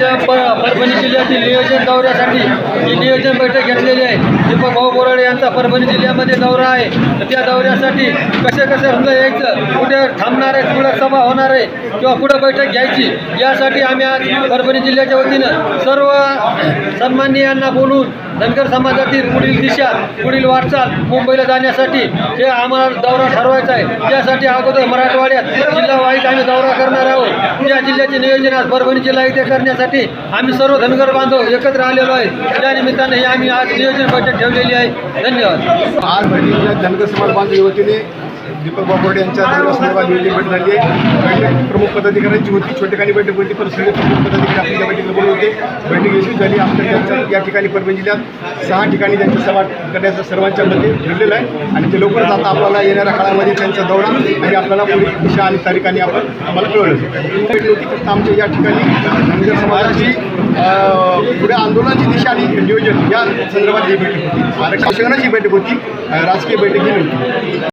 आमच्या प परभणी जिल्ह्यातील नियोजन दौऱ्यासाठी ही नियोजन बैठक घेतलेली आहे दीपक भाऊ बोराडे यांचा परभणी जिल्ह्यामध्ये दौरा आहे. तर त्या दौऱ्यासाठी कसे कसे समजा यायचं कुठे थांबणार आहे कुठं सभा होणार आहे किंवा कुठं बैठक घ्यायची यासाठी आम्ही आज परभणी जिल्ह्याच्या वतीनं सर्व सन्माननीयांना बोलून धनगर समाजातील पुढील दिशा पुढील वाटचाल मुंबईला जाण्यासाठी हे आम्हाला दौरा ठरवायचा आहे. त्यासाठी अगोदर मराठवाड्यात जिल्हा वाईज दौरा करणार आहोत. या जिल्ह्याचे नियोजन आज परभणी जिल्हा इथे करण्यासाठी आम्ही सर्व धनगर बांधव एकत्र आलेलो आहे. त्या निमित्ताने ही आम्ही आज नियोजन बैठक ठेवलेली आहे. धन्यवाद. आज भरणी धनगर समाज बांधव वतीने दीपक बापोडे यांच्या दौऱ्यासंदर्भात नियोजन बैठक झाली आहे. बैठक प्रमुख पदाधिकाऱ्यांची होती. छोटेखानी बैठक होती. पण सगळे प्रमुख पदाधिकारी आपल्या बैठक बैठक यशस्वी झाली. आमच्या या ठिकाणी परभणी जिल्ह्यात सहा ठिकाणी त्यांचा सभा करण्याचा सर्वांच्या मध्ये ठरलेलं आहे. आणि ते लवकरच आता आपल्याला येणाऱ्या काळामध्ये त्यांचा दौरा आणि आपल्याला पुढील दिशा आणि तारीखांनी आपण आम्हाला कळवलं होती फक्त आमच्या या ठिकाणी धनगर समाजाची पुढे आंदोलनाची दिशा आणि नियोजन या संदर्भात ही बैठक होती. आरक्षणाची बैठक होती. राजकीय बैठक ही नव्हती.